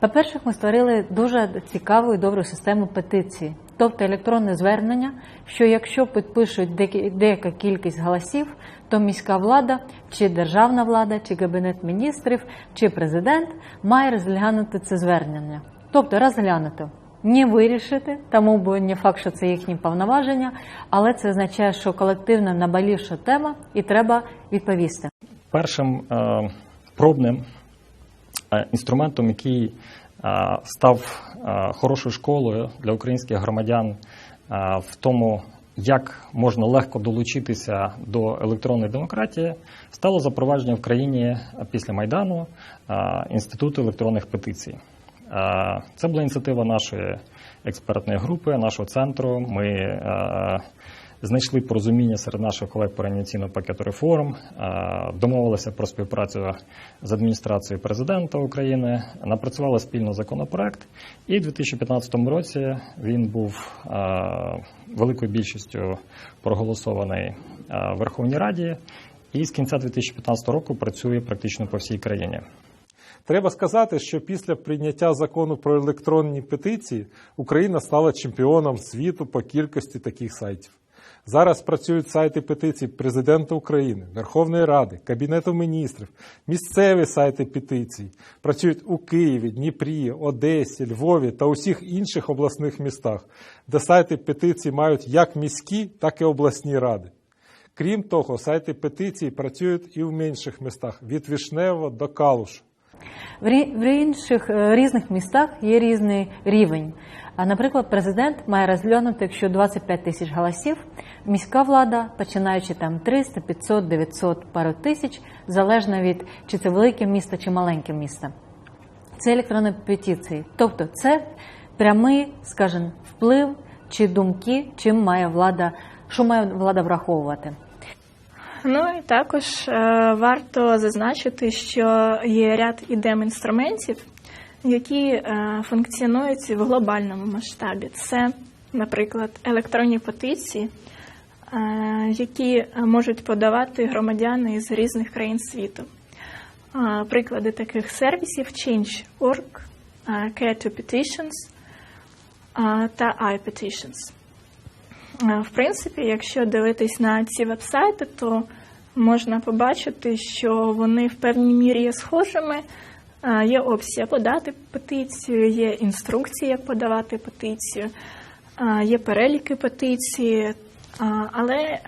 По-перше, ми створили дуже цікаву і добру систему петицій, тобто електронне звернення, що якщо підпишуть деяка кількість голосів, то міська влада, чи державна влада, чи кабінет міністрів, чи президент має розглянути це звернення. Тобто розглянути. Не вирішити, тому бо не факт, що це їхні повноваження, але це означає, що колективно наболівша тема і треба відповісти. Першим е, пробним інструментом, який е, став е, хорошою школою для українських громадян е, в тому, як можна легко долучитися до електронної демократії, стало запровадження в країні після Майдану е, інституту електронних петицій. Е, Це була ініціатива нашої експертної групи, нашого центру. Ми е, знайшли порозуміння серед наших колег по реанімаційному пакету реформ, е, домовилися про співпрацю з адміністрацією президента України, напрацювали спільно законопроект, і в 2015 році він був е, великою більшістю проголосований е, в Верховній Раді. І з кінця 2015 року працює практично по всій країні. Треба сказати, що після прийняття закону про електронні петиції Україна стала чемпіоном світу по кількості таких сайтів. Зараз працюють сайти петицій Президента України, Верховної Ради, Кабінету міністрів, місцеві сайти петицій. Працюють у Києві, Дніпрі, Одесі, Львові та усіх інших обласних містах, де сайти петицій мають як міські, так і обласні ради. Крім того, сайти петицій працюють і в менших містах від Вішнева до Калушу. В інших е, різних містах є різний рівень. Наприклад, президент має розглянути, якщо 25 тисяч голосів, міська влада, починаючи там 300, 500, 900, пару тисяч, залежно від чи це велике місто, чи маленьке місто. Це електронні петиції. Тобто це прямий, скажімо, вплив чи думки, чим має влада, що має влада враховувати. Ну і також е, варто зазначити, що є ряд ідем інструментів, які е, функціонують в глобальному масштабі. Це, наприклад, електронні петиції, е, які можуть подавати громадяни з різних країн світу. Е, Приклади таких сервісів Change.org, е, Care to Petitions е, та iPetitions. Е, В принципі, якщо дивитись на ці вебсайти, то можна побачити, що вони в певній мірі є схожими. Є опція подати петицію, є інструкції, як подавати петицію, є переліки петиції, але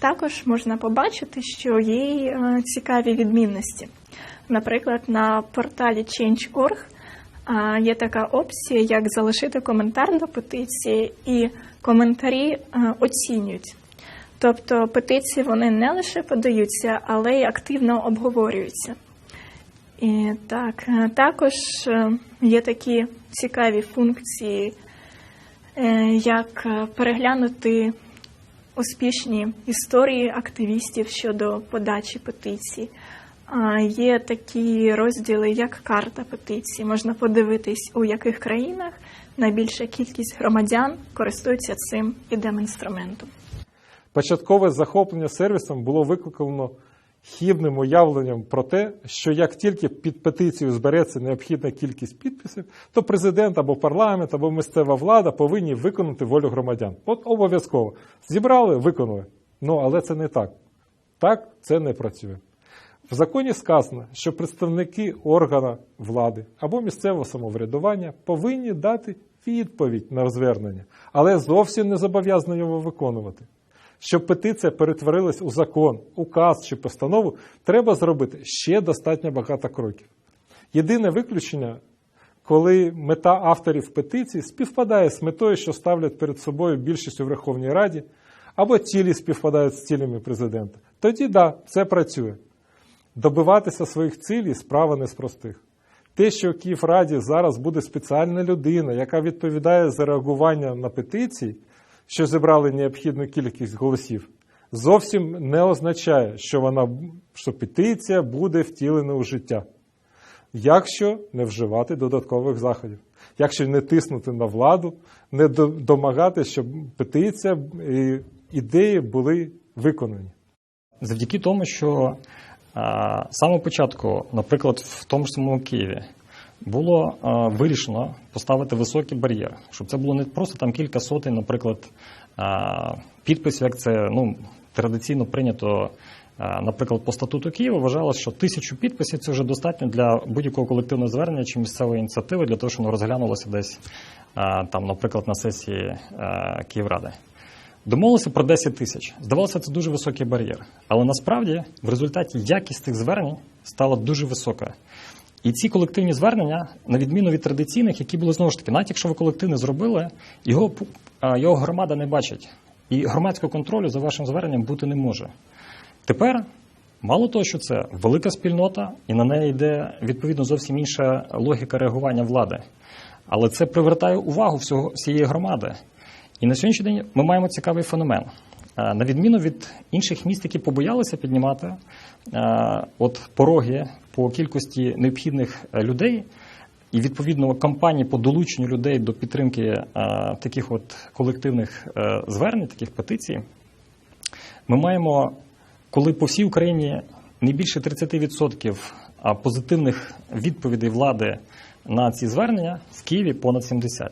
також можна побачити, що є цікаві відмінності. Наприклад, на порталі Change.org Є така опція, як залишити коментар до петиції, і коментарі оцінюють. Тобто петиції вони не лише подаються, але й активно обговорюються. І так, е, також е, є такі цікаві функції, е, як переглянути успішні історії активістів щодо подачі петицій. Є такі розділи, як карта петицій. Можна подивитись, у яких країнах найбільша кількість громадян користуються цим ідем інструментом. Початкове захоплення сервісом було викликано хібним уявленням про те, що як тільки під петицію збереться необхідна кількість підписів, то президент або парламент, або місцева влада повинні виконати волю громадян. От обов'язково зібрали, виконали. Ну але це не так. Так це не працює. В законі сказано, що представники органа влади або місцевого самоврядування повинні дати відповідь на звернення, але зовсім не зобов'язані його виконувати. Щоб петиція перетворилась у закон, указ чи постанову, треба зробити ще достатньо багато кроків. Єдине виключення, коли мета авторів петиції співпадає з метою, що ставлять перед собою більшість у Верховній Раді, або цілі співпадають з цілями президента. Тоді да, це працює. Добиватися своїх цілей справа не з простих. Те, що в Київраді зараз буде спеціальна людина, яка відповідає за реагування на петиції, що зібрали необхідну кількість голосів, зовсім не означає, що вона що петиція буде втілена у життя. Якщо не вживати додаткових заходів, якщо не тиснути на владу, не домагати, щоб петиція і ідеї були виконані. Завдяки тому, що з самого початку, наприклад, в тому ж самому Києві, було е, вирішено поставити високий бар'єр, щоб це було не просто там кілька сотень, наприклад, е, підписів, як це ну, традиційно прийнято. е, Наприклад, по статуту Києва вважалось, що тисячу підписів це вже достатньо для будь-якого колективного звернення чи місцевої ініціативи для того, щоб воно розглянулося десь там, наприклад, на сесії Київради. Домовилися про 10 тисяч. Здавалося, це дуже високий бар'єр. Але насправді в результаті якість цих звернень стала дуже висока. І ці колективні звернення, на відміну від традиційних, які були знову ж таки, навіть якщо ви колективне зробили, його, його громада не бачить. І громадського контролю за вашим зверненням бути не може. Тепер, мало того, що це велика спільнота, і на неї йде відповідно зовсім інша логіка реагування влади. Але це привертає увагу всього всієї громади. І на сьогоднішній день ми маємо цікавий феномен. Е, На відміну від інших міст, які побоялися піднімати е, от пороги по кількості необхідних е, людей, і відповідно кампанії по долученню людей до підтримки таких от колективних звернень, таких петицій, ми маємо, коли по всій Україні не більше 30% позитивних відповідей влади на ці звернення, в Києві понад 70%.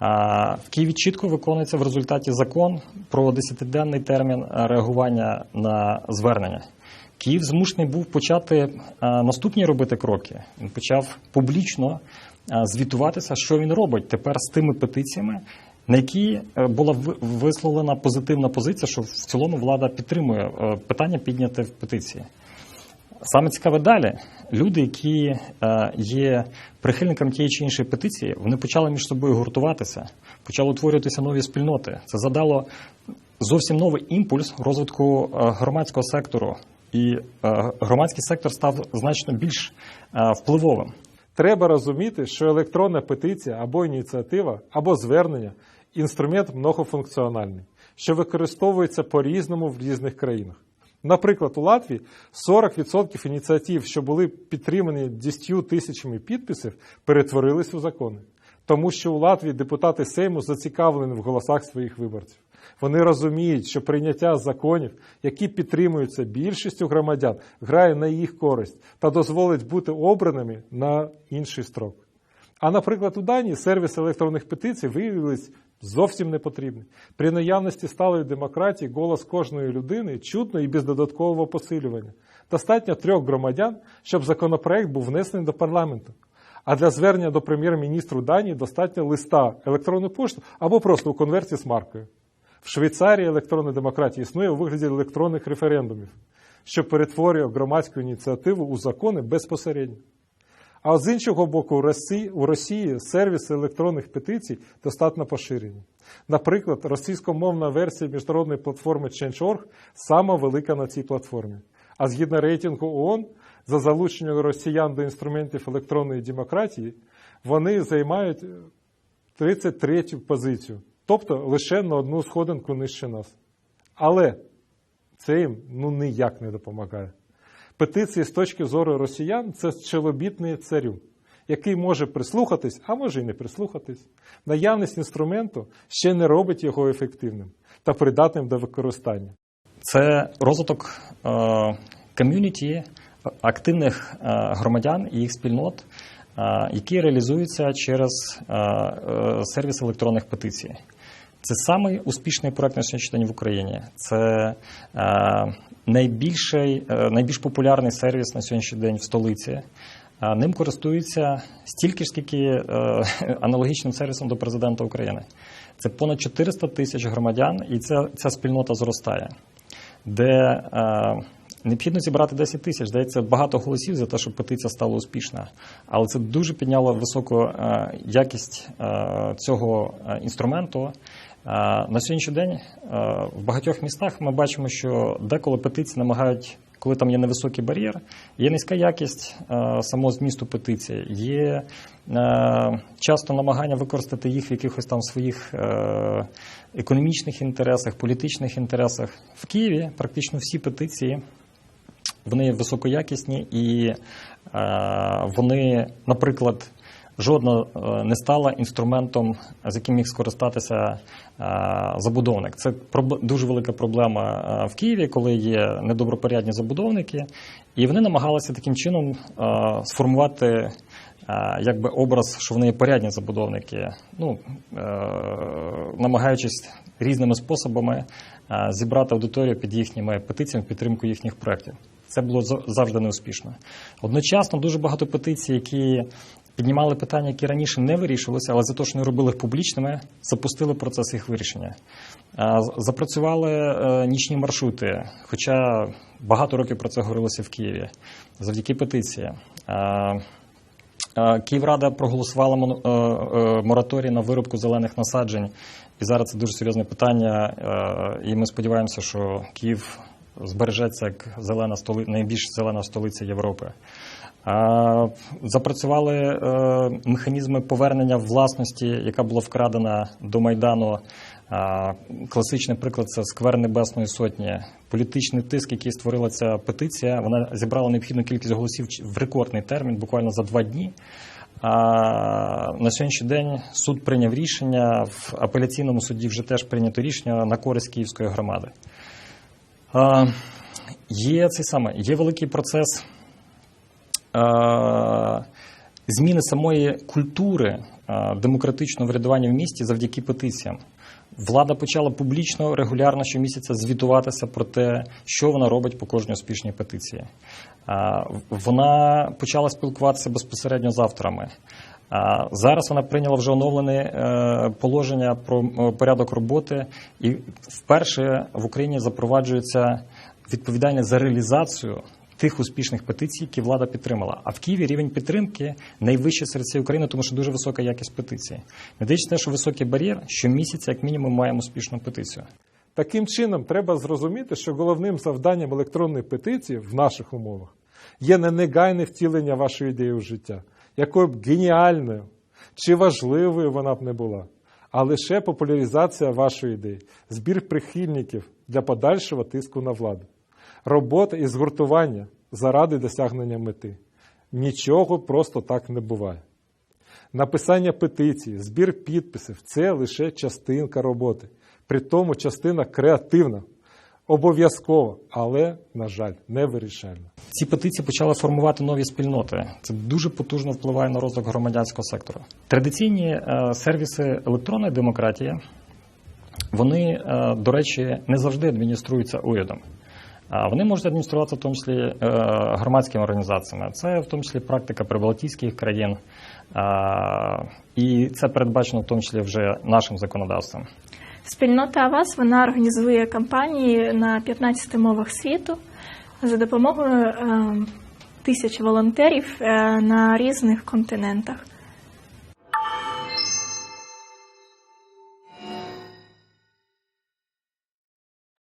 В Києві чітко виконується в результаті закон про 10-денний термін реагування на звернення. Київ змушений був почати наступні робити кроки. Він почав публічно звітуватися, що він робить тепер з тими петиціями, на які е, була ви- висловлена позитивна позиція, що в цілому влада підтримує е, питання підняте в петиції. Саме цікаве далі, люди, які е, є прихильниками тієї чи іншої петиції, вони почали між собою гуртуватися, почали утворюватися нові спільноти. Це задало зовсім новий імпульс розвитку е, громадського сектору, і е, громадський сектор став значно більш впливовим. Треба розуміти, що електронна петиція або ініціатива, або звернення інструмент многофункціональний, що використовується по-різному в різних країнах. Наприклад, у Латвії 40% ініціатив, що були підтримані 10 тисячами підписів, перетворились у закони. Тому що у Латвії депутати Сейму зацікавлені в голосах своїх виборців. Вони розуміють, що прийняття законів, які підтримуються більшістю громадян, грає на їх користь та дозволить бути обраними на інший строк. А наприклад, у Данії сервіс електронних петицій виявились зовсім не потрібні. При наявності сталої демократії голос кожної людини чутно і без додаткового посилювання. Достатньо трьох громадян, щоб законопроект був внесений до парламенту. А для звернення до прем'єр-міністру Данії достатньо листа електронну пошту або просто у конверті з маркою. В Швейцарії електронна демократія існує у вигляді електронних референдумів, що перетворює громадську ініціативу у закони безпосередньо. А з іншого боку, у Росії, сервіси електронних петицій достатньо поширені. Наприклад, російськомовна версія міжнародної платформи Change.org сама велика на цій платформі. А згідно рейтингу ООН, за залученням росіян до інструментів електронної демократії, вони займають 33-ю позицію, тобто лише на одну сходинку нижче нас. Але це їм ну ніяк не допомагає. Петиції з точки зору росіян це челобітний царю, який може прислухатись, а може і не прислухатись. Наявність інструменту ще не робить його ефективним та придатним до використання. Це розвиток е, ком'юніті активних е, громадян і їх спільнот, е, які реалізуються через сервіс електронних петицій. Це самий успішний проект на сьогоднішній день в Україні. Це найбільший, е, найбільш популярний сервіс на сьогоднішній день в столиці. Е, Ним користуються стільки ж, скільки е, аналогічним сервісом до президента України. Це понад 400 тисяч громадян, і ця, ця спільнота зростає, де необхідно зібрати 10 тисяч. Здається, багато голосів за те, щоб петиція стала успішна. Але це дуже підняло високу якість цього інструменту. На сьогоднішній день в багатьох містах ми бачимо, що деколи петиції намагають, коли там є невисокий бар'єр, є низька якість самого змісту петиції, є часто намагання використати їх в якихось там своїх економічних інтересах, політичних інтересах. В Києві практично всі петиції. Вони високоякісні і вони, наприклад, жодна е, не стала інструментом, з яким міг скористатися е, забудовник. Це дуже велика проблема е, в Києві, коли є недобропорядні забудовники, і вони намагалися таким чином сформувати якби образ, що вони порядні забудовники, ну, намагаючись різними способами зібрати аудиторію під їхніми петиціями в підтримку їхніх проєктів. Це було за- завжди неуспішно. Одночасно дуже багато петицій, які піднімали питання, які раніше не вирішувалися, але за те, що не робили їх публічними, запустили процес їх вирішення. Запрацювали е, нічні маршрути, хоча багато років про це говорилося в Києві завдяки петиції. Київрада проголосувала е, е, мораторій на вирубку зелених насаджень, і зараз це дуже серйозне питання. І ми сподіваємося, що Київ збережеться як зелена столи... найбільш зелена столиця Європи. Запрацювали е, механізми повернення власності, яка була вкрадена до Майдану. Класичний приклад це сквер Небесної Сотні. Політичний тиск, який створила ця петиція, вона зібрала необхідну кількість голосів в рекордний термін, буквально за два дні. А на сьогоднішній день суд прийняв рішення в апеляційному суді вже теж прийнято рішення на користь київської громади. Є цей саме, є великий процес зміни самої культури демократичного врядування в місті завдяки петиціям. Влада почала публічно регулярно щомісяця звітуватися про те, що вона робить по кожній успішній петиції. Вона почала спілкуватися безпосередньо з авторами. Зараз вона прийняла вже оновлене е, положення про е, порядок роботи, і вперше в Україні запроваджується відповідальність за реалізацію тих успішних петицій, які влада підтримала. А в Києві рівень підтримки найвищий серед всієї України, тому що дуже висока якість петиції. Не на те, що високий бар'єр, щомісяця, як мінімум, маємо успішну петицію. Таким чином, треба зрозуміти, що головним завданням електронної петиції в наших умовах є не негайне втілення вашої ідеї в життя, якою б геніальною чи важливою вона б не була, а лише популяризація вашої ідеї, збір прихильників для подальшого тиску на владу, робота і згуртування заради досягнення мети. Нічого просто так не буває. Написання петиції, збір підписів це лише частинка роботи. При тому частина креативна, обов'язкова, але, на жаль, не вирішальна. Ці петиції почали формувати нові спільноти. Це дуже потужно впливає на розвиток громадянського сектору. Традиційні е, сервіси електронної демократії, вони, е, до речі, не завжди адмініструються урядом. А Вони можуть адмініструватися в тому числі е, громадськими організаціями. Це в тому числі практика прибалтійських країн, і це передбачено в тому числі вже нашим законодавством. Спільнота АВАС вона організує кампанії на 15 мовах світу за допомогою е, тисяч волонтерів е, на різних континентах.